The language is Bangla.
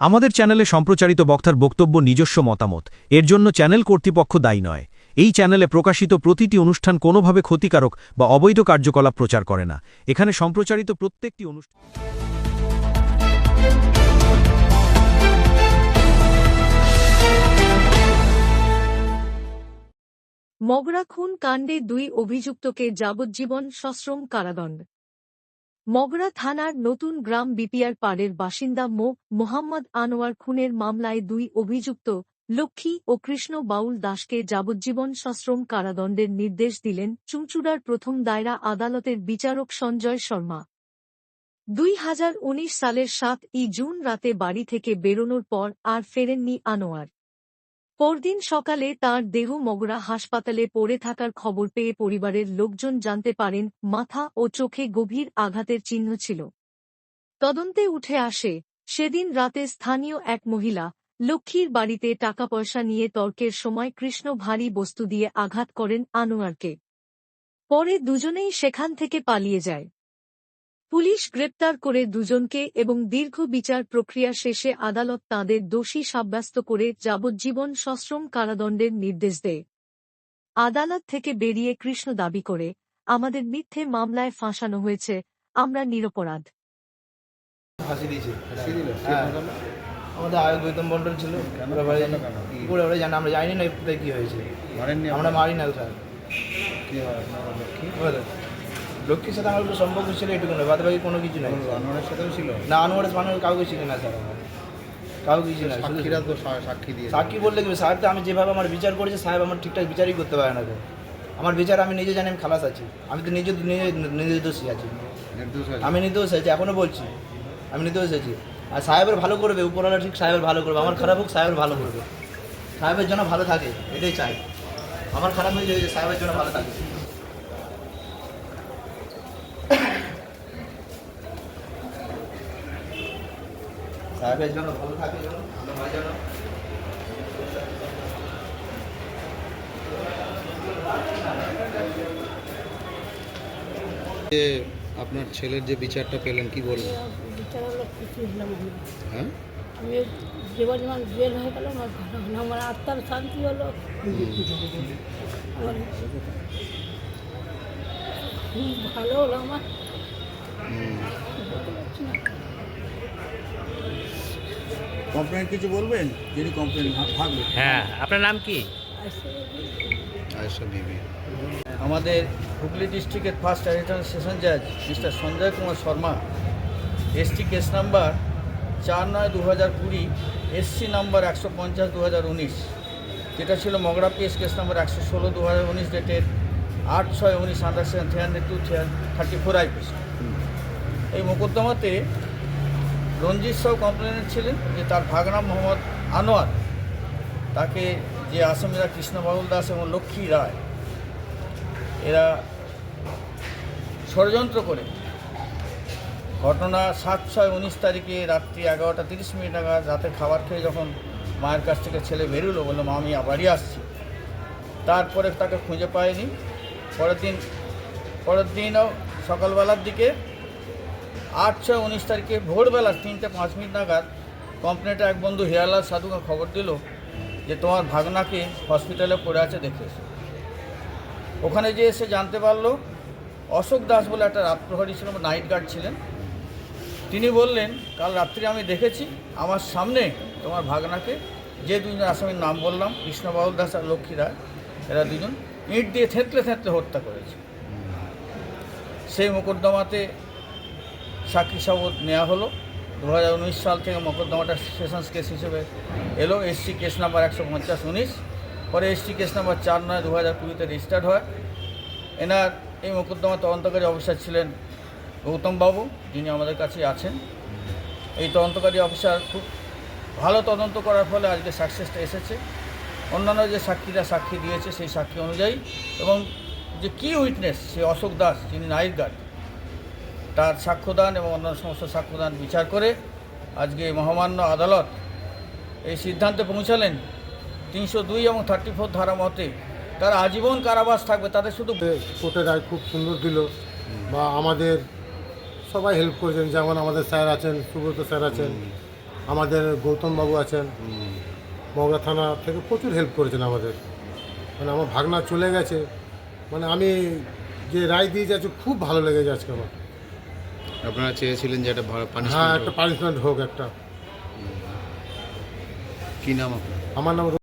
আমাদের চ্যানেলে সম্প্রচারিত বক্তার বক্তব্য নিজস্ব মতামত। এর জন্য চ্যানেল কর্তৃপক্ষ দায়ী নয়। এই চ্যানেলে প্রকাশিত প্রতিটি অনুষ্ঠান কোনোভাবে ক্ষতিকারক বা অবৈধ কার্যকলাপ প্রচার করে না। এখানে সম্প্রচারিত প্রত্যেকটি অনুষ্ঠান মগরা খুন কাণ্ডে দুই অভিযুক্তকে যাবজ্জীবন সশ্রম কারাদণ্ড। মগরা থানার নতুন গ্রাম বিপিআর পাড়ের বাসিন্দা মো. মোহাম্মদ আনোয়ার খুনের মামলায় দুই অভিযুক্ত, লক্ষ্মী ও কৃষ্ণ বাউল দাসকে যাবজ্জীবন সশ্রম কারাদণ্ডের নির্দেশ দিলেন চুঁচুড়ার প্রথম দায়রা আদালতের বিচারক সঞ্জয় শর্মা। দুই হাজার উনিশ সালের সাত ই জুন রাতে বাড়ি থেকে বেরোনোর পর আর ফেরেননি আনোয়ার। পরদিন সকালে তার দেহ মগরা হাসপাতালে পড়ে থাকার খবর পেয়ে পরিবারের লোকজন জানতে পারেন, মাথা ও চোখে গভীর আঘাতের চিহ্ন ছিল। তদন্তে উঠে আসে, সেদিন রাতে স্থানীয় এক মহিলা, লক্ষ্মীর বাড়িতে টাকা পয়সা নিয়ে তর্কের সময় কৃষ্ণ ভারী বস্তু দিয়ে আঘাত করেন আনোয়ারকে। পরে দুজনেই সেখান থেকে পালিয়ে যায়। পুলিশ গ্রেপ্তার করে দুজনকে এবং দীর্ঘ বিচার প্রক্রিয়া শেষে আদালত তাঁদের দোষী সাব্যস্ত করে যাবজ্জীবন সশ্রম কারাদণ্ডের নির্দেশ দেয়। আদালত থেকে বেরিয়ে কৃষ্ণ দাবি করে আমাদের মিথ্যে মামলায় ফাঁসানো হয়েছে আমরা নিরপরাধ। ফাঁসি দিয়েছে। হ্যাঁ? আমাদের আয়োগ গৌতম মন্ডল ছিল। ফাঁসালো কি করে ওরা জানে? আমরা জানি না কি হয়েছে। আমরা মারি না স্যার। কি হয়? লক্ষ্মীর সাথে আমার একটু সম্পর্ক ছিল এটুকু নয় বাদ বাকি কোনো কিছু নাই। আনোয়ারের সাথেও ছিল? না আনোয়ারের মানুষ কাউকে ছিল না স্যার আমার। কাউকে কিছু না সাক্ষীরা তো সাক্ষী দিয়ে সাক্ষী বললে কি সাহেব তো আমি যেভাবে আমার বিচার করেছি সাহেব আমার ঠিকঠাক বিচারই করতে পারে না তো। আমার বিচার আমি নিজে জানি আমি খালাস আছি। আমি তো নিজে নিজে নিজে দোষী আছি। আমি নির্দোষ আছি এখনও বলছি। আমি নির্দোষ আছি। আর সাহেবের ভালো করবে উপরওয়ালা ঠিক সাহেবের ভালো করবে আমার খারাপ হোক সাহেবের ভালো করবে। সাহেবের জন্য ভালো থাকে এটাই চাই। আমার খারাপ হয়ে যায় যে সাহেবের জন্য ভালো থাকে। সাহেবের জন্য ভালো থাকে যেন ভালো হয় যেন। যে আপনার ছেলের যে বিচারটা পেলেন কি বলবেন বিচার হলো হলাম হ্যাঁ? আমি জীবন যেমন জেল হয়ে গেল আমার ভালো হলো আমার আত্মার শান্তি হলো। আমার ভালো হলো আমার। কমপ্লেন কিছু বলবেন? যিনি কমপ্লেন থাকবে হ্যাঁ আপনার নাম কি? আমাদের হুগলি ডিস্ট্রিক্টের ফার্স্ট অ্যাডিশনাল সেশন জাজ mister Sanjay Kumar Sharma ST case number চার নয় দু হাজার কুড়ি এসসি নাম্বার একশো পঞ্চাশ দু হাজার উনিশ যেটা ছিল মগরা পিএস কেস নাম্বার একশো ষোলো দু হাজার উনিশ ডেটের আট ছয় উনিশ under seven three hundred two thirty four IPS এই মোকদ্দমাতে রঞ্জিত সাউ কমপ্লেনেন্ট ছিলেন যে তার ভাগনা মোহাম্মদ আনোয়ার, তাকে যে আসামিরা কৃষ্ণবাবুল দাস এবং লক্ষ্মী রায়, এরা ষড়যন্ত্র করে। ঘটনা সাত ছয় উনিশ তারিখে রাত্রি এগারোটা তিরিশ মিনিট নাগাদ রাতে খাবার খেয়ে যখন মায়ের কাছ থেকে ছেলে বেরোলো, বলল মা আমি বাড়ি আসছি। তারপরে তাকে খুঁজে পায়নি। পরের দিন, পরের দিনও সকালবেলার দিকে আট ছয় উনিশ তারিখে ভোরবেলা তিনটে পাঁচ মিনিট নাগাদ কমপ্লেনটা এক বন্ধু হিরালাল সাধুকে খবর দিল যে তোমার ভাগনাকে হসপিটালে পড়ে আছে দেখে এসো। ওখানে যে এসে জানতে পারল অশোক দাস বলে একটা রাত্রহরি ছিল, নাইট গার্ড ছিলেন তিনি বললেন, কাল রাত্রে আমি দেখেছি, আমার সামনে তোমার ভাগনাকে, যে দুজন আসামির নাম বললাম কৃষ্ণবাবুল দাস আর লক্ষ্মী রায়, এরা দুজন ইট দিয়ে থেঁতলে থেঁতলে হত্যা করেছে সেই মোকদ্দমাতে সাক্ষী শপথ নেওয়া হলো। দু হাজার উনিশ সাল থেকে মকদ্দমাটা সেশনস কেস হিসেবে এলো। এসসি কেস নাম্বার একশো পঞ্চাশ উনিশ। পরে এসটি কেস নাম্বার চার নয় দু হাজার কুড়িতে রেজিস্টার্ড হয়। এনার এই মোকদ্দমা তদন্তকারী অফিসার ছিলেন গৌতম বাবু যিনি আমাদের কাছে আছেন। এই তদন্তকারী অফিসার খুব ভালো তদন্ত করার ফলে আজকে সাকসেসটা এসেছে। অন্যান্য যে সাক্ষীরা সাক্ষী দিয়েছে সেই সাক্ষী অনুযায়ী এবং যে কি উইটনেস সে অশোক দাস, যিনি নাইট গার্ড তার সাক্ষ্যদান এবং অন্যান্য সমস্ত সাক্ষ্যদান বিচার করে আজকে মহামান্য আদালত এই সিদ্ধান্তে পৌঁছালেন তিনশো দুই এবং থার্টি ফোর ধারা মতে তারা আজীবন কারাবাস থাকবে তাদের শুধু কোর্টের রায় খুব সুন্দর দিল বা আমাদের সবাই হেল্প করেছেন, যেমন আমাদের স্যার আছেন, সুব্রত স্যার আছেন, আমাদের গৌতমবাবু আছেন। মগরা থানা থেকে প্রচুর হেল্প করেছেন আমাদের মানে আমার ভাগনা চলে গেছে মানে আমি যে রায় দিয়ে যাচ্ছি খুব ভালো লেগেছে আজকে আমার আপনারা চেয়েছিলেন যে একটা হ্যাঁ পানিশমেন্ট একটা পানিশমেন্ট হোক একটা। কি নাম আপনার? আমার নাম